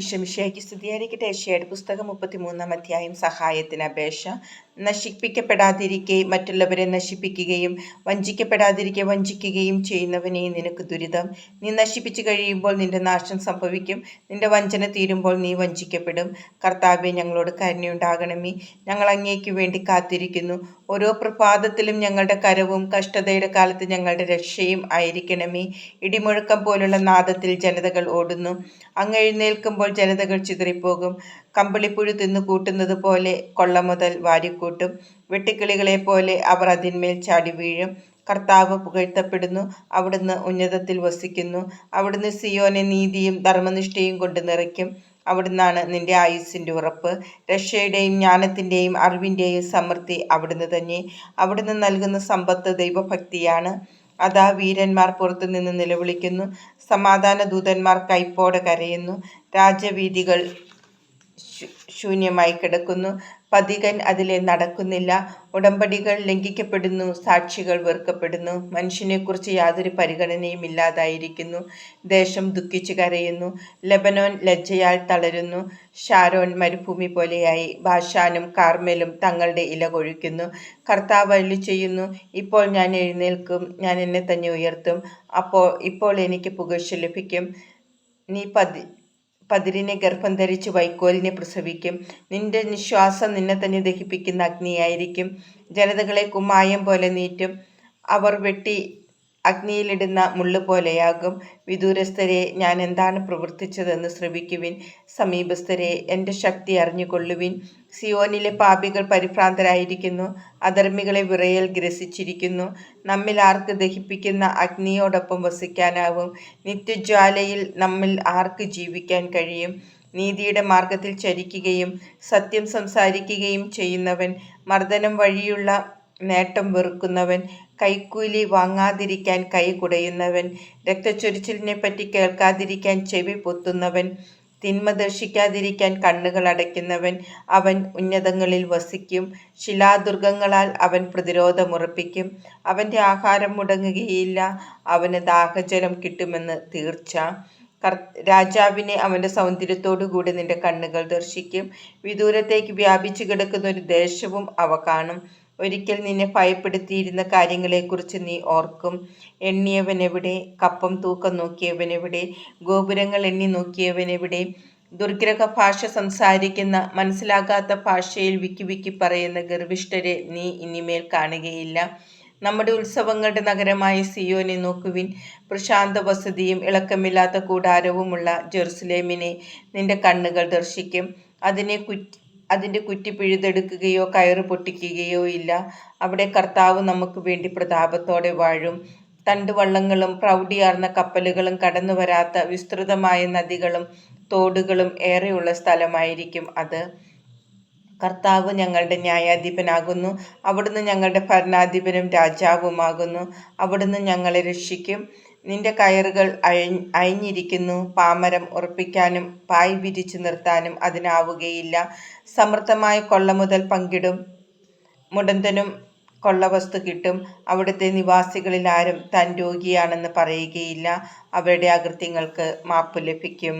ഈശോമിശിഹായ്ക്ക് സ്തുതിയായിരിക്കട്ടെ. ഏഷ്യയുടെ പുസ്തകം മുപ്പത്തിമൂന്നാം അധ്യായം സഹായത്തിന് അപേക്ഷ. നശിപ്പിക്കപ്പെടാതിരിക്കെ മറ്റുള്ളവരെ നശിപ്പിക്കുകയും വഞ്ചിക്കപ്പെടാതിരിക്കെ വഞ്ചിക്കുകയും ചെയ്യുന്നവനെ നിനക്ക് ദുരിതം. നീ നശിപ്പിച്ചു കഴിയുമ്പോൾ നിന്റെ നാശം സംഭവിക്കും. നിന്റെ വഞ്ചന തീരുമ്പോൾ നീ വഞ്ചിക്കപ്പെടും. കർത്താവെ ഞങ്ങളോട് കരുണയുണ്ടാകണമേ. ഞങ്ങൾ അങ്ങേക്ക് വേണ്ടി കാത്തിരിക്കുന്നു. ഓരോ പ്രഭാതത്തിലും ഞങ്ങളുടെ കരവും കഷ്ടതയുടെ കാലത്ത് ഞങ്ങളുടെ രക്ഷയും ആയിരിക്കണമേ. ഇടിമുഴക്കം പോലുള്ള നാദത്തിൽ ജനതകൾ ഓടുന്നു. അങ്ങ് എഴുന്നേൽക്കുമ്പോൾ ജനതകൾ ചിതറിപ്പോകും. കമ്പിളിപ്പുഴു തിന്നു കൂട്ടുന്നത് പോലെ കൊള്ള മുതൽ വാരിക്കൂട്ടും. വെട്ടിക്കിളികളെ പോലെ അവർ അതിന്മേൽ ചാടി വീഴും. കർത്താവ് പുകഴ്ത്തപ്പെടുന്നു. അവിടുന്ന് ഉന്നതത്തിൽ വസിക്കുന്നു. അവിടുന്ന് സിയോനെ നീതിയും ധർമ്മനിഷ്ഠയും കൊണ്ട് നിറയ്ക്കും. അവിടുന്നാണ് നിന്റെ ആയുസ്സിന്റെ ഉറപ്പ്. രക്ഷയുടെയും ജ്ഞാനത്തിന്റെയും അറിവിന്റെയും സമൃദ്ധി അവിടുന്ന് തന്നെ. അവിടുന്ന് നൽകുന്ന സമ്പത്ത് ദൈവഭക്തിയാണ്. അതാ വീരന്മാർ പുറത്തുനിന്ന് നിലവിളിക്കുന്നു. സമാധാന ദൂതന്മാർ കൈപ്പോടെ കരയുന്നു. രാജവീതികൾ ശൂന്യമായി കിടക്കുന്നു. പതികൻ അതിലെ നടക്കുന്നില്ല. ഉടമ്പടികൾ ലംഘിക്കപ്പെടുന്നു. സാക്ഷികൾ വെറുക്കപ്പെടുന്നു. മനുഷ്യനെക്കുറിച്ച് യാതൊരു പരിഗണനയും ഇല്ലാതായിരിക്കുന്നു. ദേശം ദുഃഖിച്ചു കരയുന്നു. ലബനോൻ ലജ്ജയാൽ തളരുന്നു. ഷാരോൻ മരുഭൂമി പോലെയായി. ബാഷാനും കാർമേലും തങ്ങളുടെ ഇല കൊഴിക്കുന്നു. കർത്താവ് അല്ലു ചെയ്യുന്നു ഇപ്പോൾ ഞാൻ എഴുന്നേൽക്കും. ഞാൻ എന്നെ തന്നെ ഉയർത്തും. അപ്പോൾ ഇപ്പോൾ എനിക്ക് പുകഴ്ച ലഭിക്കും. നീ പതി പതിരിനെ ഗർഭം ധരിച്ച് വൈക്കോലിനെ പ്രസവിക്കും. നിന്റെ നിശ്വാസം നിന്നെ തന്നെ ദഹിപ്പിക്കുന്ന അഗ്നിയായിരിക്കും. ജനതകളെ കുമ്മായം പോലെ നീറ്റും. അവർ വെട്ടി അഗ്നിയിലിടുന്ന മുള്ളു പോലെയാകും. വിദൂരസ്ഥരെ ഞാൻ എന്താണ് പ്രവർത്തിച്ചതെന്ന് ശ്രവിക്കുവിൻ. സമീപസ്ഥരെ എന്റെ ശക്തി അറിഞ്ഞുകൊള്ളുവിൻ. സിയോനിലെ പാപികൾ പരിഭ്രാന്തരായിരിക്കുന്നു. അധർമ്മികളെ വിറയൽ ഗ്രസിച്ചിരിക്കുന്നു. നമ്മിൽ ആർക്ക് ദഹിപ്പിക്കുന്ന അഗ്നിയോടൊപ്പം വസിക്കാനാവും. നിത്യജ്വാലയിൽ നമ്മിൽ ആർക്ക് ജീവിക്കാൻ കഴിയും? നീതിയുടെ മാർഗത്തിൽ ചരിക്കുകയും സത്യം സംസാരിക്കുകയും ചെയ്യുന്നവൻ മർദ്ദനം വഴിയുള്ള നേട്ടം വെറുക്കുന്നവൻ കൈക്കൂലി വാങ്ങാതിരിക്കാൻ കൈ കുടയുന്നവൻ രക്തച്ചൊരിച്ചിലിനെ പറ്റി കേൾക്കാതിരിക്കാൻ ചെവി പൊത്തുന്നവൻ തിന്മ ദർശിക്കാതിരിക്കാൻ കണ്ണുകൾ അടയ്ക്കുന്നവൻ അവൻ ഉന്നതങ്ങളിൽ വസിക്കും. ശിലാദുർഗങ്ങളാൽ അവൻ പ്രതിരോധമുറപ്പിക്കും അവന്റെ ആഹാരം മുടങ്ങുകയില്ല അവന് ദാഹജലം കിട്ടുമെന്ന് തീർച്ച. രാജാവിനെ അവന്റെ സൗന്ദര്യത്തോടുകൂടി നിന്റെ കണ്ണുകൾ ദർശിക്കും. വിദൂരത്തേക്ക് വ്യാപിച്ചു കിടക്കുന്ന ഒരു ദേശവും അവ കാണും. ഒരിക്കൽ നിന്നെ ഭയപ്പെടുത്തിയിരുന്ന കാര്യങ്ങളെക്കുറിച്ച് നീ ഓർക്കും. എണ്ണിയവനെവിടെ? കപ്പം തൂക്കം നോക്കിയവനെവിടെ? ഗോപുരങ്ങൾ എണ്ണി നോക്കിയവനെവിടെ? ദുർഗ്രഹ ഭാഷ സംസാരിക്കുന്ന മനസ്സിലാകാത്ത ഭാഷയിൽ വിക്കി വിക്കി പറയുന്ന ഗർഭിഷ്ഠരെ നീ ഇനിമേൽ കാണുകയില്ല. നമ്മുടെ ഉത്സവങ്ങളുടെ നഗരമായ സിയോനെ നോക്കുവിൻ. പ്രശാന്ത വസതിയും ഇളക്കമില്ലാത്ത കൂടാരവുമുള്ള ജെറുസലേമിനെ നിന്റെ കണ്ണുകൾ ദർശിക്കും. അതിനെ കുറ്റി അതിന്റെ കുറ്റി പിഴുതെടുക്കുകയോ കയറ് പൊട്ടിക്കുകയോ ഇല്ല. അവിടെ കർത്താവ് നമുക്ക് വേണ്ടി പ്രതാപത്തോടെ വാഴും. തണ്ട് വള്ളങ്ങളും പ്രൗഢിയാർന്ന കപ്പലുകളും കടന്നു വരാത്ത വിസ്തൃതമായ നദികളും തോടുകളും ഏറെയുള്ള സ്ഥലമായിരിക്കും അത്. കർത്താവ് ഞങ്ങളുടെ ന്യായാധിപനാകുന്നു. അവിടുന്ന് ഞങ്ങളുടെ ഭരണാധിപനും രാജാവുമാകുന്നു. അവിടുന്ന് ഞങ്ങളെ രക്ഷിക്കും. നിന്റെ കയറുകൾ അയ അയഞ്ഞിരിക്കുന്നു. പാമരം ഉറപ്പിക്കാനും പായ് വിരിച്ചു നിർത്താനും അതിനാവുകയില്ല. സമൃദ്ധമായ കൊള്ള മുതൽ പങ്കിടും. മുടന്തനും കൊള്ളവസ്തു കിട്ടും. അവിടുത്തെ നിവാസികളിൽ ആരും താൻ രോഗിയാണെന്ന് പറയുകയില്ല. അവരുടെ അകൃത്യങ്ങൾക്ക് മാപ്പ് ലഭിക്കും.